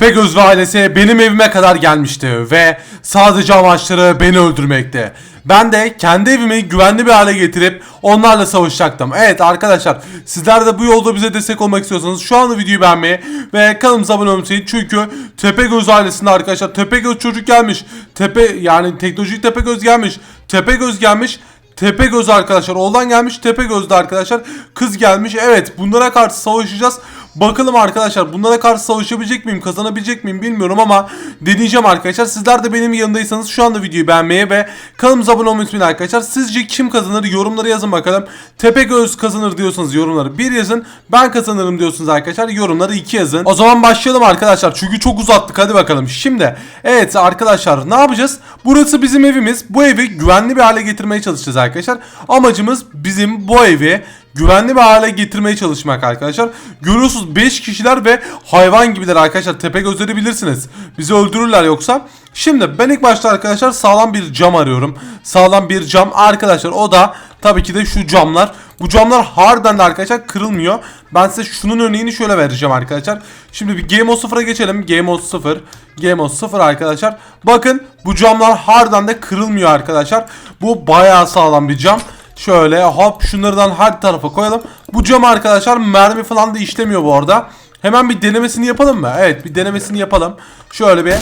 Pegöz ve ailesi benim evime kadar gelmişti ve sadece amaçları beni öldürmekti. Ben de kendi evimi güvenli bir hale getirip onlarla savaşacaktım. Evet arkadaşlar sizler de bu yolda bize destek olmak istiyorsanız şu anda videoyu beğenmeyi ve kanalımıza abone olmayı. Çünkü Tepegöz ailesinde arkadaşlar Tepegöz çocuk gelmiş. Tepe yani teknolojik Tepegöz gelmiş. Tepegöz gelmiş. Tepegöz arkadaşlar oğlan gelmiş Tepegöz'de arkadaşlar kız gelmiş evet bunlara karşı savaşacağız bakalım arkadaşlar bunlara karşı savaşabilecek miyim kazanabilecek miyim bilmiyorum ama deneyeceğim arkadaşlar. Sizler de benim yanındaysanız şu anda videoyu beğenmeyi ve kanalımıza abone olmayı unutmayın arkadaşlar. Sizce kim kazanır? Yorumlara yazın bakalım. Tepegöz kazanır diyorsanız yorumları bir yazın. Ben kazanırım diyorsunuz arkadaşlar yorumları iki yazın. O zaman başlayalım arkadaşlar çünkü çok uzattık. Hadi bakalım. Şimdi evet arkadaşlar ne yapacağız? Burası bizim evimiz. Bu evi güvenli bir hale getirmeye çalışacağız arkadaşlar. Amacımız bizim bu evi güvenli bir hale getirmeye çalışmak arkadaşlar. Görüyorsunuz 5 kişiler ve hayvan gibiler arkadaşlar. Tepe gözleri bilirsiniz. Bizi öldürürler yoksa. Şimdi ben ilk başta arkadaşlar sağlam bir cam arıyorum. Sağlam bir cam arkadaşlar o da tabii ki de şu camlar. Bu camlar harbiden de arkadaşlar kırılmıyor. Ben size şunun örneğini şöyle vereceğim arkadaşlar. Şimdi bir Game Mode 0'a geçelim. Game Mode 0. Game Mode 0 arkadaşlar. Bakın bu camlar harbiden de kırılmıyor arkadaşlar. Bu bayağı sağlam bir cam. Şöyle hop şunlardan her tarafa koyalım. Bu cam arkadaşlar mermi falan da işlemiyor bu arada. Hemen bir denemesini yapalım mı? Evet bir denemesini yapalım. Şöyle bir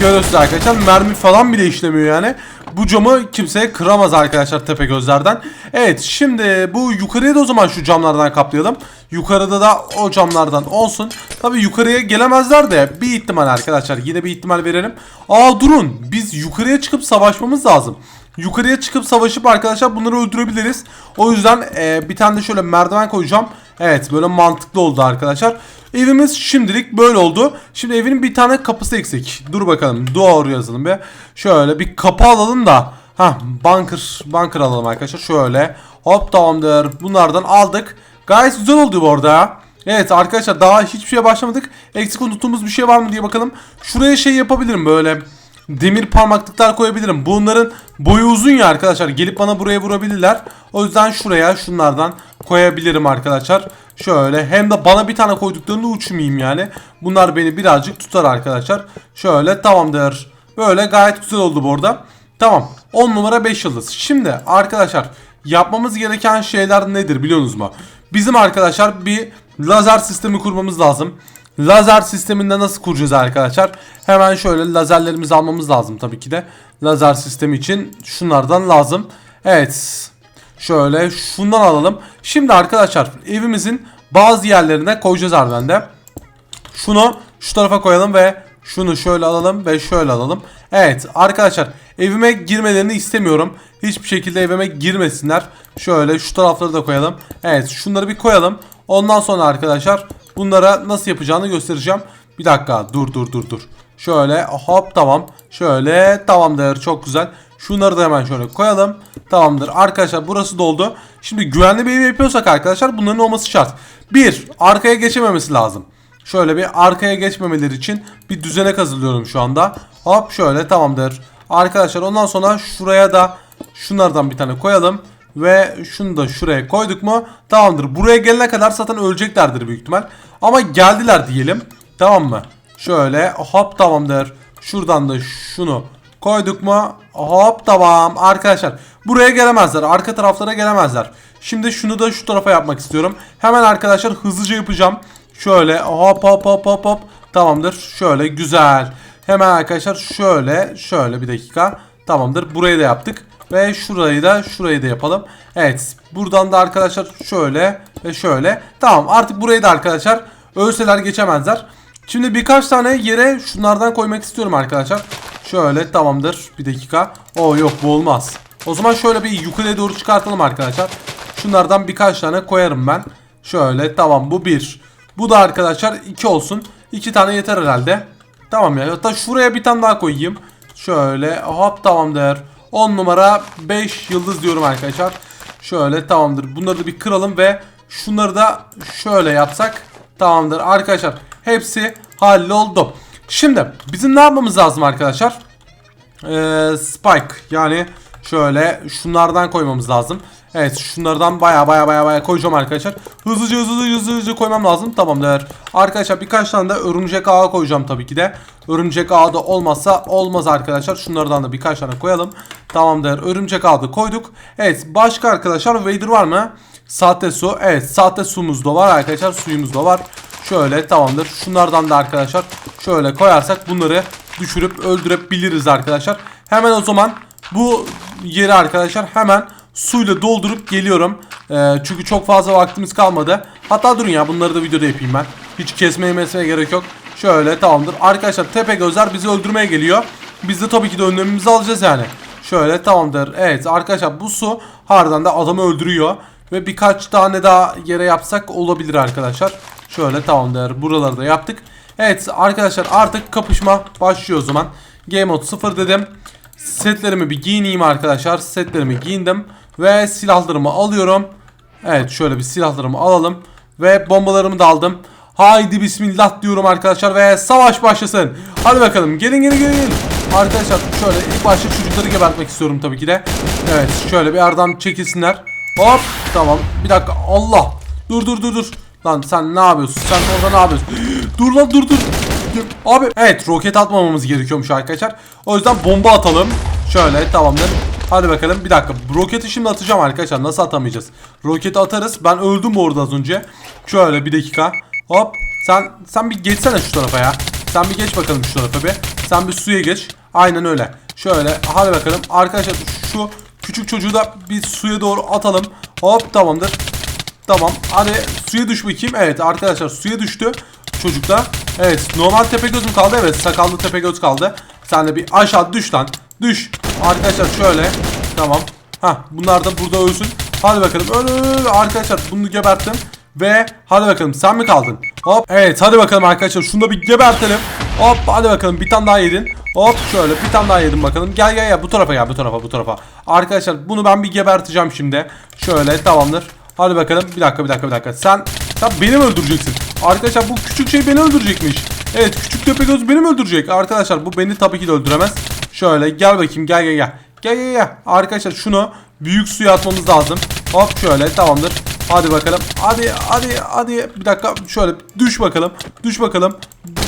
görüyorsunuz arkadaşlar mermi falan bile işlemiyor yani. Bu camı kimseye kıramaz arkadaşlar tepe gözlerden. Evet şimdi bu yukarıya da o zaman şu camlardan kaplayalım. Yukarıda da o camlardan olsun. Tabi yukarıya gelemezler de bir ihtimal arkadaşlar yine bir ihtimal verelim. Aa durun biz yukarıya çıkıp savaşmamız lazım. Yukarıya çıkıp savaşıp arkadaşlar bunları öldürebiliriz. O yüzden e, bir tane de şöyle merdiven koyacağım. Evet böyle mantıklı oldu arkadaşlar. Evimiz şimdilik böyle oldu. Şimdi evin bir tane kapısı eksik. Dur bakalım doğru yazalım be. Şöyle bir kapı alalım da. Ha bunker, bunker alalım arkadaşlar. Şöyle hop tamamdır. Bunlardan aldık. Gayet güzel oldu bu arada. Evet arkadaşlar daha hiçbir şeye başlamadık. Eksik unuttuğumuz bir şey var mı diye bakalım. Şuraya şey yapabilirim böyle demir parmaklıklar koyabilirim. Bunların boyu uzun ya arkadaşlar. Gelip bana buraya vurabilirler. O yüzden şuraya şunlardan koyabilirim arkadaşlar. Şöyle hem de bana bir tane koyduklarında uçmayayım yani. Bunlar beni birazcık tutar arkadaşlar. Şöyle tamamdır. Böyle gayet güzel oldu bu arada. Tamam. 10 numara 5 yıldız. Şimdi arkadaşlar yapmamız gereken şeyler nedir biliyorsunuz mu? Bizim arkadaşlar bir lazer sistemi kurmamız lazım. Lazer sisteminde nasıl kuracağız arkadaşlar? Hemen şöyle lazerlerimizi almamız lazım tabii ki de. Lazer sistemi için şunlardan lazım. Evet. Şöyle şundan alalım. Şimdi arkadaşlar evimizin bazı yerlerine koyacağız harbiden de. Şunu şu tarafa koyalım ve şunu şöyle alalım ve şöyle alalım. Evet arkadaşlar evime girmelerini istemiyorum. Hiçbir şekilde evime girmesinler. Şöyle şu tarafları da koyalım. Evet şunları bir koyalım. Ondan sonra arkadaşlar bunlara nasıl yapacağını göstereceğim. Bir dakika dur dur dur dur. Şöyle hop tamam. Şöyle tamamdır çok güzel. Şunları da hemen şöyle koyalım. Tamamdır. Arkadaşlar burası doldu. Şimdi güvenli bir ev yapıyorsak arkadaşlar bunların olması şart. Bir, arkaya geçememesi lazım. Şöyle bir arkaya geçmemeleri için bir düzenek hazırlıyorum şu anda. Hop şöyle tamamdır. Arkadaşlar ondan sonra şuraya da şunlardan bir tane koyalım. Ve şunu da şuraya koyduk mu tamamdır. Buraya gelene kadar zaten öleceklerdir büyük ihtimal. Ama geldiler diyelim. Tamam mı? Şöyle hop tamamdır. Şuradan da şunu koyduk mu hop tamam. Arkadaşlar buraya gelemezler. Arka taraflara gelemezler. Şimdi şunu da şu tarafa yapmak istiyorum. Hemen arkadaşlar hızlıca yapacağım. Şöyle hop hop hop hop hop. Tamamdır. Şöyle güzel. Hemen arkadaşlar şöyle şöyle bir dakika. Tamamdır. Burayı da yaptık. Ve şurayı da şurayı da yapalım. Evet. Buradan da arkadaşlar şöyle ve şöyle. Tamam artık burayı da arkadaşlar ölseler geçemezler. Şimdi birkaç tane yere şunlardan koymak istiyorum arkadaşlar. Şöyle tamamdır. Bir dakika. O yok bu olmaz. O zaman şöyle bir yukarıya doğru çıkartalım arkadaşlar. Şunlardan birkaç tane koyarım ben. Şöyle tamam bu bir. Bu da arkadaşlar iki olsun. İki tane yeter herhalde. Tamam ya. Hatta şuraya bir tane daha koyayım. Şöyle hop tamamdır. 10 numara 5 yıldız diyorum arkadaşlar. Şöyle tamamdır. Bunları da bir kıralım ve şunları da şöyle yapsak tamamdır. Arkadaşlar hepsi halloldu. Şimdi bizim ne yapmamız lazım arkadaşlar? Ee, spike yani şöyle şunlardan koymamız lazım. Evet şunlardan baya baya baya baya koyacağım arkadaşlar. Hızlıca hızlıca hızlıca hızlıca koymam lazım. Tamamdır. Arkadaşlar birkaç tane de örümcek ağı koyacağım tabii ki de. Örümcek ağı da olmazsa olmaz arkadaşlar. Şunlardan da birkaç tane koyalım. Tamamdır. Örümcek ağı da koyduk. Evet başka arkadaşlar Vader var mı? Sahte su. Evet sahte suyumuz da var arkadaşlar. Suyumuz da var. Şöyle tamamdır. Şunlardan da arkadaşlar şöyle koyarsak bunları düşürüp öldürebiliriz arkadaşlar. Hemen o zaman bu yeri arkadaşlar hemen suyla doldurup geliyorum. Ee, çünkü çok fazla vaktimiz kalmadı. Hatta durun ya bunları da videoda yapayım ben. Hiç kesmeye mesmeye gerek yok. Şöyle tamamdır. Arkadaşlar tepe gözler bizi öldürmeye geliyor. Biz de tabii ki de önlemimizi alacağız yani. Şöyle tamamdır. Evet arkadaşlar bu su harbiden de adamı öldürüyor. Ve birkaç tane daha yere yapsak olabilir arkadaşlar. Şöyle tamamdır. Buraları da yaptık. Evet arkadaşlar artık kapışma başlıyor o zaman. Game mode 0 dedim. Setlerimi bir giyineyim arkadaşlar. Setlerimi giyindim. Ve silahlarımı alıyorum. Evet şöyle bir silahlarımı alalım. Ve bombalarımı da aldım. Haydi bismillah diyorum arkadaşlar ve savaş başlasın. Hadi bakalım gelin gelin gelin. Arkadaşlar şöyle ilk başta çocukları gebertmek istiyorum tabii ki de. Evet şöyle bir aradan çekilsinler. Hop tamam bir dakika Allah. Dur dur dur dur. Lan sen ne yapıyorsun? Sen orada ne yapıyorsun? dur lan dur dur. Abi evet roket atmamamız gerekiyormuş arkadaşlar. O yüzden bomba atalım. Şöyle tamamdır. Hadi bakalım bir dakika. Roketi şimdi atacağım arkadaşlar. Nasıl atamayacağız? Roketi atarız. Ben öldüm orada az önce. Şöyle bir dakika. Hop. Sen sen bir geçsene şu tarafa ya. Sen bir geç bakalım şu tarafa bir. Sen bir suya geç. Aynen öyle. Şöyle hadi bakalım. Arkadaşlar şu küçük çocuğu da bir suya doğru atalım. Hop tamamdır. Tamam. Hadi suya düş bakayım. Evet arkadaşlar suya düştü. Çocuk da. Evet normal tepe gözüm kaldı. Evet sakallı tepe göz kaldı. Sen de bir aşağı düş lan. Düş. Arkadaşlar şöyle. Tamam. Ha bunlar da burada ölsün. Hadi bakalım. Öl. Arkadaşlar bunu geberttim. Ve hadi bakalım sen mi kaldın? Hop evet hadi bakalım arkadaşlar şunu da bir gebertelim. Hop hadi bakalım bir tane daha yedin. Hop şöyle bir tane daha yedim bakalım. Gel gel gel bu tarafa gel bu tarafa bu tarafa. Arkadaşlar bunu ben bir geberteceğim şimdi. Şöyle tamamdır. Hadi bakalım bir dakika bir dakika bir dakika. Sen sen beni mi öldüreceksin? Arkadaşlar bu küçük şey beni öldürecekmiş. Evet küçük tepegöz beni mi öldürecek? Arkadaşlar bu beni tabii ki de öldüremez. Şöyle gel bakayım gel gel gel. Gel gel gel. Arkadaşlar şunu büyük suya atmamız lazım. Hop şöyle tamamdır. Hadi bakalım. Hadi hadi hadi. Bir dakika şöyle düş bakalım. Düş bakalım.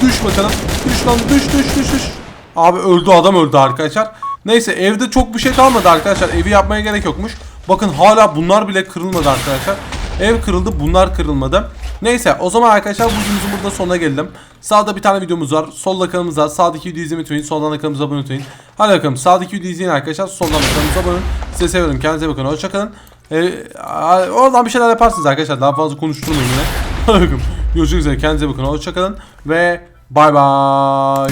Düş bakalım. Düş lan düş düş düş düş. Abi öldü adam öldü arkadaşlar. Neyse evde çok bir şey kalmadı arkadaşlar. Evi yapmaya gerek yokmuş. Bakın hala bunlar bile kırılmadı arkadaşlar. Ev kırıldı bunlar kırılmadı. Neyse o zaman arkadaşlar bu videomuzun burada sonuna geldim. Sağda bir tane videomuz var. Solda kanalımız var. Sağdaki videoyu izlemeyi unutmayın. Soldan da kanalımıza abone olmayı Hadi bakalım sağdaki videoyu izleyin arkadaşlar. Soldan da kanalımıza abone olun. Size seviyorum. Kendinize bakın. Hoşçakalın. Ee, oradan bir şeyler yaparsınız arkadaşlar. Daha fazla konuşturmayın yine. Hadi bakalım. Görüşmek üzere. Kendinize bakın. Hoşçakalın. Ve bay bay.